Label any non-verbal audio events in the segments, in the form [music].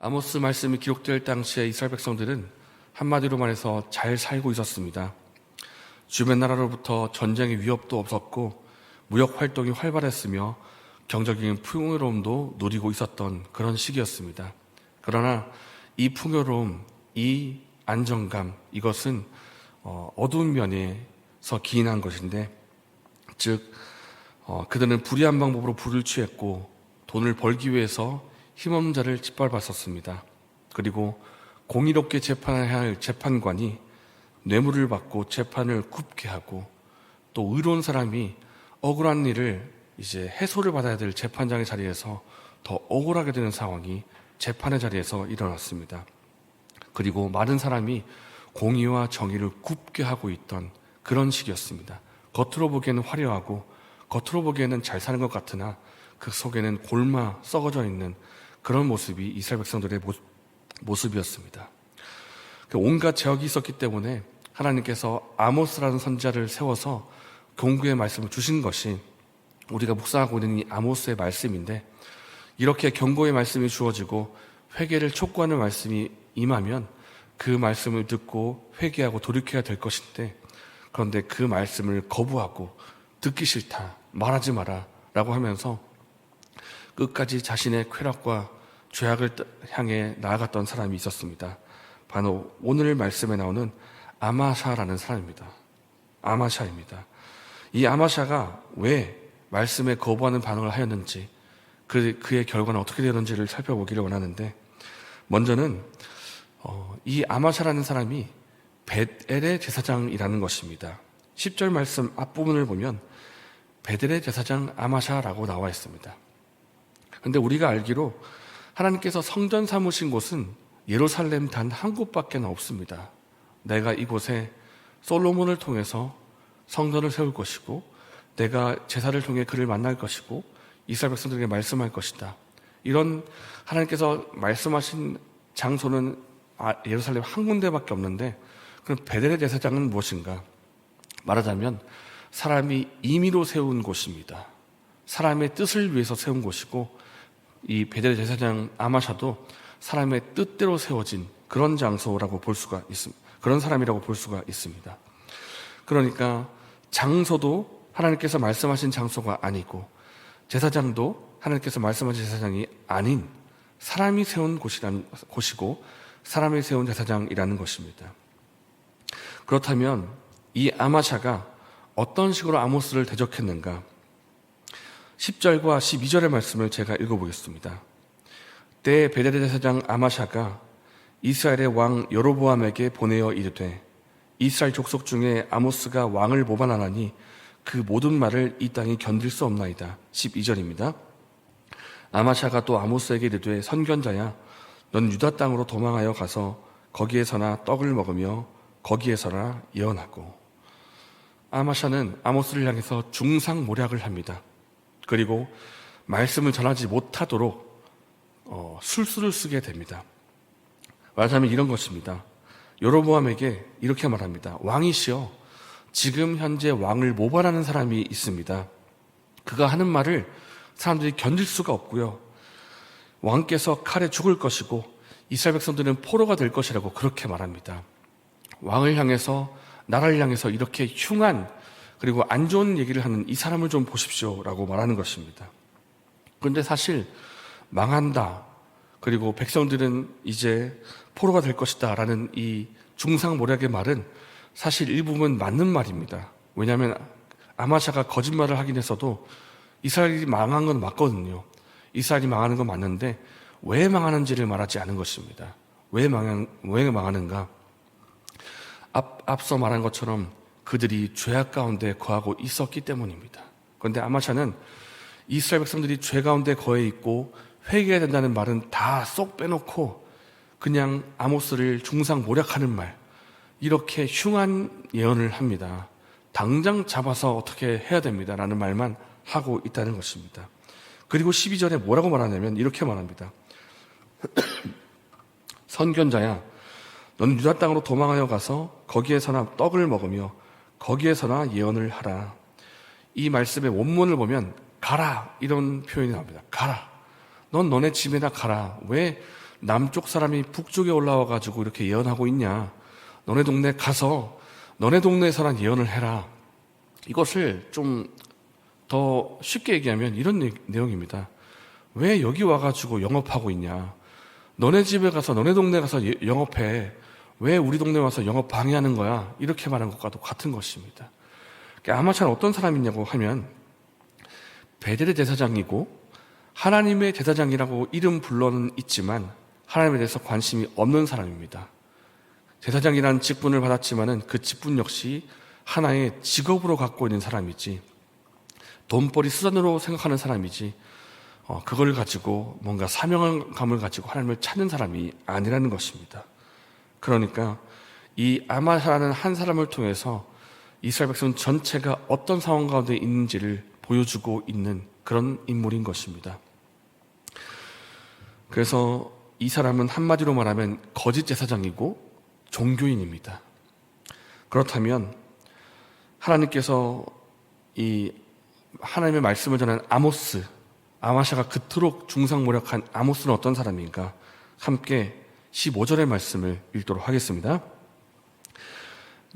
아모스 말씀이 기록될 당시에 이스라엘 백성들은 한마디로 말해서 잘 살고 있었습니다. 주변 나라로부터 전쟁의 위협도 없었고 무역 활동이 활발했으며 경제적인 풍요로움도 누리고 있었던 그런 시기였습니다. 그러나 이 풍요로움, 이 안정감, 이것은 어, 어두운 면에서 기인한 것인데, 즉 어, 그들은 불의한 방법으로 불을 취했고 돈을 벌기 위해서 힘없는 자를 짓밟았었습니다. 그리고 공의롭게 재판해야 할 재판관이 뇌물을 받고 재판을 굽게 하고 또 의로운 사람이 억울한 일을 이제 해소를 받아야 될 재판장의 자리에서 더 억울하게 되는 상황이 재판의 자리에서 일어났습니다. 그리고 많은 사람이 공의와 정의를 굽게 하고 있던 그런 시기였습니다. 겉으로 보기에는 화려하고 겉으로 보기에는 잘 사는 것 같으나 그 속에는 골마 썩어져 있는 그런 모습이 이스라엘 백성들의 모습, 이었습니다. 온갖 제약이 있었기 때문에 하나님께서 아모스라는 선지자를 세워서 공구의 말씀을 주신 것이 우리가 묵상하고 있는 이 아모스의 말씀인데 이렇게 경고의 말씀이 주어지고 회개를 촉구하는 말씀이 임하면 그 말씀을 듣고 회개하고 돌이켜야 될 것인데 그런데 그 말씀을 거부하고 듣기 싫다 말하지 마라 라고 하면서 끝까지 자신의 쾌락과 죄악을 향해 나아갔던 사람이 있었습니다. 바로 오늘 말씀에 나오는 아마샤라는 사람입니다. 아마샤입니다. 이 아마샤가 왜 말씀에 거부하는 반응을 하였는지 그, 그의 결과는 어떻게 되는지를 살펴보기를 원하는데 먼저는 어, 이 아마샤라는 사람이 베델의 제사장이라는 것입니다. 10절 말씀 앞부분을 보면 베델의 제사장 아마샤라고 나와 있습니다. 근데 우리가 알기로 하나님께서 성전 삼으신 곳은 예루살렘 단 한 곳밖에 없습니다. 내가 이곳에 솔로몬을 통해서 성전을 세울 것이고 내가 제사를 통해 그를 만날 것이고 이스라엘 백성들에게 말씀할 것이다. 이런 하나님께서 말씀하신 장소는 아, 예루살렘 한 군데밖에 없는데 그럼 베델의 제사장은 무엇인가? 말하자면 사람이 임의로 세운 곳입니다. 사람의 뜻을 위해서 세운 곳이고 이 베델 제사장 아마샤도 사람의 뜻대로 세워진 그런 장소라고 볼 수가 있습니다. 그런 사람이라고 볼 수가 있습니다. 그러니까 장소도 하나님께서 말씀하신 장소가 아니고 제사장도 하나님께서 말씀하신 제사장이 아닌 사람이 세운 곳이라는 곳이고 사람이 세운 제사장이라는 것입니다. 그렇다면 이 아마샤가 어떤 식으로 아모스를 대적했는가? 10절과 12절의 말씀을 제가 읽어보겠습니다. 때 베델의 제사장 아마샤가 이스라엘의 왕 여로보암에게 보내어 이르되 이스라엘 족속 중에 아모스가 왕을 모반하나니 그 모든 말을 이 땅이 견딜 수 없나이다. 12절입니다. 아마샤가 또 아모스에게 이르되 선견자야 넌 유다 땅으로 도망하여 가서 거기에서나 떡을 먹으며 거기에서나 예언하고 아마샤는 아모스를 향해서 중상모략을 합니다. 그리고 말씀을 전하지 못하도록 어, 술수를 쓰게 됩니다. 말하자면 이런 것입니다. 여로보암에게 이렇게 말합니다. 왕이시여, 지금 현재 왕을 모발하는 사람이 있습니다. 그가 하는 말을 사람들이 견딜 수가 없고요. 왕께서 칼에 죽을 것이고 이스라엘 백성들은 포로가 될 것이라고 그렇게 말합니다. 왕을 향해서 나라를 향해서 이렇게 흉한 그리고 안 좋은 얘기를 하는 이 사람을 좀 보십시오라고 말하는 것입니다. 그런데 사실 망한다. 그리고 백성들은 이제 포로가 될 것이다. 라는 이 중상모략의 말은 사실 일부분 맞는 말입니다. 왜냐하면 아마샤가 거짓말을 하긴 했어도 이스라엘이 망한 건 맞거든요. 이스라엘이 망하는 건 맞는데 왜 망하는지를 말하지 않은 것입니다. 왜 망한, 왜 망하는가? 앞, 앞서 말한 것처럼 그들이 죄악 가운데 거하고 있었기 때문입니다. 그런데 아마샤는 이스라엘 백성들이 죄 가운데 거해 있고 회개해야 된다는 말은 다 쏙 빼놓고 그냥 아모스를 중상 모략하는 말 이렇게 흉한 예언을 합니다. 당장 잡아서 어떻게 해야 됩니다라는 말만 하고 있다는 것입니다. 그리고 12절에 뭐라고 말하냐면 이렇게 말합니다. [clears throat] 선견자야, 너는 유다 땅으로 도망하여 가서 거기에서나 떡을 먹으며 거기에서나 예언을 하라. 이 말씀의 원문을 보면 가라 이런 표현이 나옵니다. 가라. 넌 너네 집에나 가라. 왜 남쪽 사람이 북쪽에 올라와 가지고 이렇게 예언하고 있냐? 너네 동네 가서 너네 동네에서란 예언을 해라. 이것을 좀 더 쉽게 얘기하면 이런 내- 내용입니다. 왜 여기 와가지고 영업하고 있냐? 너네 집에 가서 너네 동네 가서 예- 영업해. 왜 우리 동네 와서 영업 방해하는 거야? 이렇게 말한 것과도 같은 것입니다. 그러니까 아마찬 어떤 사람이냐고 하면 베델의 제사장이고 하나님의 제사장이라고 이름 불러는 있지만 하나님에 대해서 관심이 없는 사람입니다. 제사장이라는 직분을 받았지만은 그 직분 역시 하나의 직업으로 갖고 있는 사람이지 돈벌이 수단으로 생각하는 사람이지 어, 그걸 가지고 뭔가 사명감을 가지고 하나님을 찾는 사람이 아니라는 것입니다. 그러니까 이 아마사라는 한 사람을 통해서 이스라엘 백성 전체가 어떤 상황 가운데 있는지를 보여주고 있는 그런 인물인 것입니다. 그래서 이 사람은 한마디로 말하면 거짓 제사장이고 종교인입니다. 그렇다면 하나님께서 이 하나님의 말씀을 전한 아모스, 아마샤가 그토록 중상모략한 아모스는 어떤 사람인가? 함께 15절의 말씀을 읽도록 하겠습니다.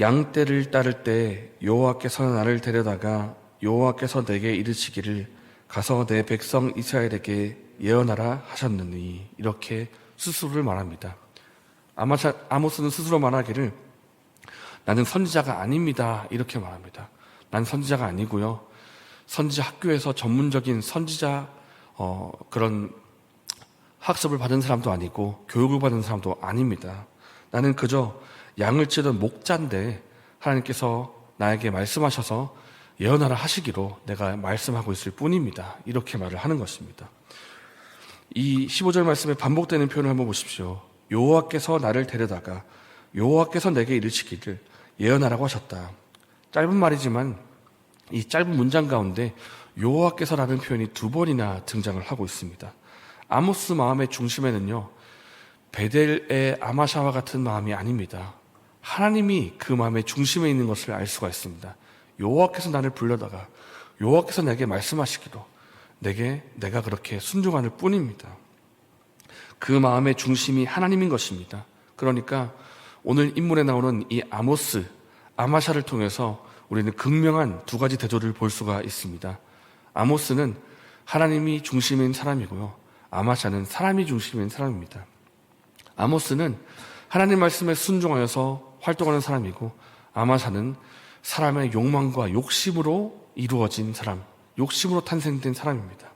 양 떼를 따를 때 여호와께서 나를 데려다가 여호와께서 내게 이르시기를 가서 내 백성 이스라엘에게 예언하라 하셨느니 이렇게 스스로를 말합니다. 아모스는 스스로 말하기를 나는 선지자가 아닙니다. 이렇게 말합니다. 난 선지자가 아니고요. 선지자 학교에서 전문적인 선지자 어, 그런 학습을 받은 사람도 아니고 교육을 받은 사람도 아닙니다. 나는 그저 양을 치던 목자인데 하나님께서 나에게 말씀하셔서 예언하라 하시기로 내가 말씀하고 있을 뿐입니다. 이렇게 말을 하는 것입니다. 이 15절 말씀에 반복되는 표현을 한번 보십시오. 여호와께서 나를 데려다가 여호와께서 내게 이르시기를 예언하라고 하셨다. 짧은 말이지만 이 짧은 문장 가운데 여호와께서라는 표현이 두 번이나 등장을 하고 있습니다. 아모스 마음의 중심에는요. 베델의 아마샤와 같은 마음이 아닙니다. 하나님이 그 마음의 중심에 있는 것을 알 수가 있습니다. 여호와께서 나를 불러다가 여호와께서 내게 말씀하시기로 내게 내가 그렇게 순종하는 뿐입니다. 그 마음의 중심이 하나님인 것입니다. 그러니까 오늘 인물에 나오는 이 아모스, 아마샤를 통해서 우리는 극명한 두 가지 대조를 볼 수가 있습니다. 아모스는 하나님이 중심인 사람이고요. 아마샤는 사람이 중심인 사람입니다. 아모스는 하나님 말씀에 순종하여서 활동하는 사람이고 아마샤는 사람의 욕망과 욕심으로 이루어진 사람, 욕심으로 탄생된 사람입니다.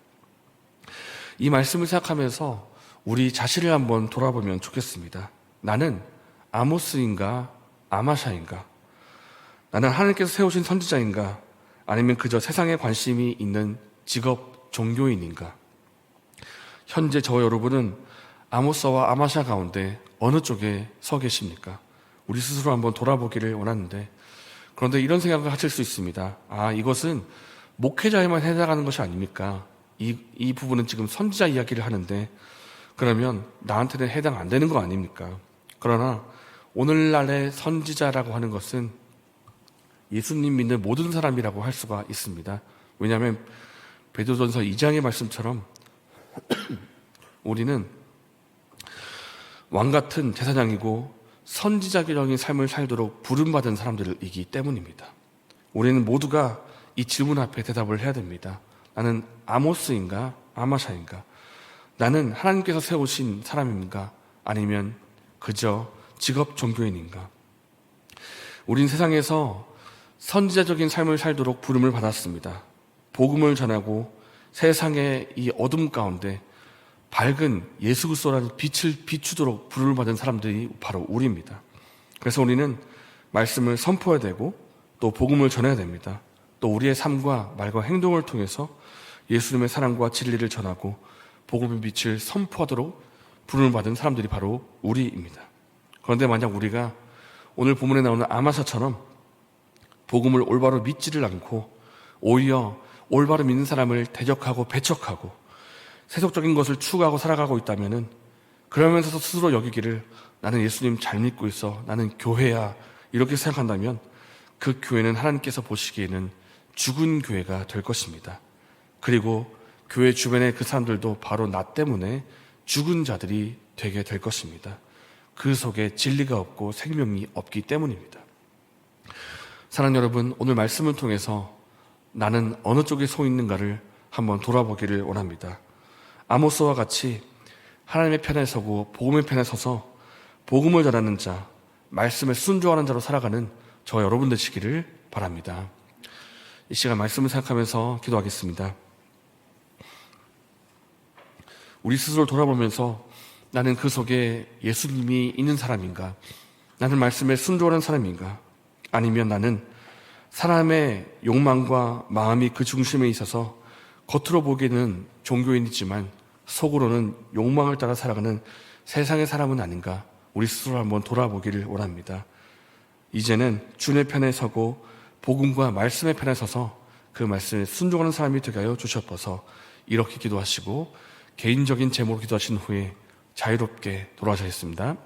이 말씀을 생각하면서 우리 자신을 한번 돌아보면 좋겠습니다. 나는 아모스인가 아마샤인가? 나는 하나님께서 세우신 선지자인가? 아니면 그저 세상에 관심이 있는 직업 종교인인가? 현재 저 여러분은 아모스와 아마샤 가운데 어느 쪽에 서 계십니까? 우리 스스로 한번 돌아보기를 원하는데 그런데 이런 생각을 하실 수 있습니다. 아, 이것은 목회자에만 해당하는 것이 아닙니까? 이, 이 부분은 지금 선지자 이야기를 하는데 그러면 나한테는 해당 안 되는 거 아닙니까? 그러나 오늘날의 선지자라고 하는 것은 예수님 믿는 모든 사람이라고 할 수가 있습니다. 왜냐하면 베드로전서 2장의 말씀처럼 [coughs] 우리는 왕 같은 제사장이고 선지자적인 삶을 살도록 부름받은 사람들이기 때문입니다. 우리는 모두가 이 질문 앞에 대답을 해야 됩니다. 나는 아모스인가 아마샤인가? 나는 하나님께서 세우신 사람인가? 아니면 그저 직업 종교인인가? 우린 세상에서 선지자적인 삶을 살도록 부름을 받았습니다. 복음을 전하고 세상의 이 어둠 가운데 밝은 예수 그리스도라는 빛을 비추도록 부름을 받은 사람들이 바로 우리입니다. 그래서 우리는 말씀을 선포해야 되고 또 복음을 전해야 됩니다. 또 우리의 삶과 말과 행동을 통해서 예수님의 사랑과 진리를 전하고 복음의 빛을 선포하도록 부름을 받은 사람들이 바로 우리입니다. 그런데 만약 우리가 오늘 본문에 나오는 아마사처럼 복음을 올바로 믿지를 않고 오히려 올바로 믿는 사람을 대적하고 배척하고 세속적인 것을 추구하고 살아가고 있다면은 그러면서도 스스로 여기기를 나는 예수님 잘 믿고 있어. 나는 교회야. 이렇게 생각한다면 그 교회는 하나님께서 보시기에는 죽은 교회가 될 것입니다. 그리고 교회 주변의 그 사람들도 바로 나 때문에 죽은 자들이 되게 될 것입니다. 그 속에 진리가 없고 생명이 없기 때문입니다. 사랑하는 여러분, 오늘 말씀을 통해서 나는 어느 쪽에 서 있는가를 한번 돌아보기를 원합니다. 아모스와 같이 하나님의 편에 서고 복음의 편에 서서 복음을 전하는 자, 말씀에 순종하는 자로 살아가는 저 여러분 되시기를 바랍니다. 이 시간 말씀을 생각하면서 기도하겠습니다. 우리 스스로 돌아보면서 나는 그 속에 예수님이 있는 사람인가? 나는 말씀에 순종하는 사람인가? 아니면 나는 사람의 욕망과 마음이 그 중심에 있어서 겉으로 보기에는 종교인이지만 속으로는 욕망을 따라 살아가는 세상의 사람은 아닌가? 우리 스스로 한번 돌아보기를 원합니다. 이제는 주의 편에 서고 복음과 말씀의 편에 서서 그 말씀에 순종하는 사람이 되게 하여 주셨어서 이렇게 기도하시고 개인적인 제목으로 기도하신 후에 자유롭게 돌아가셨습니다.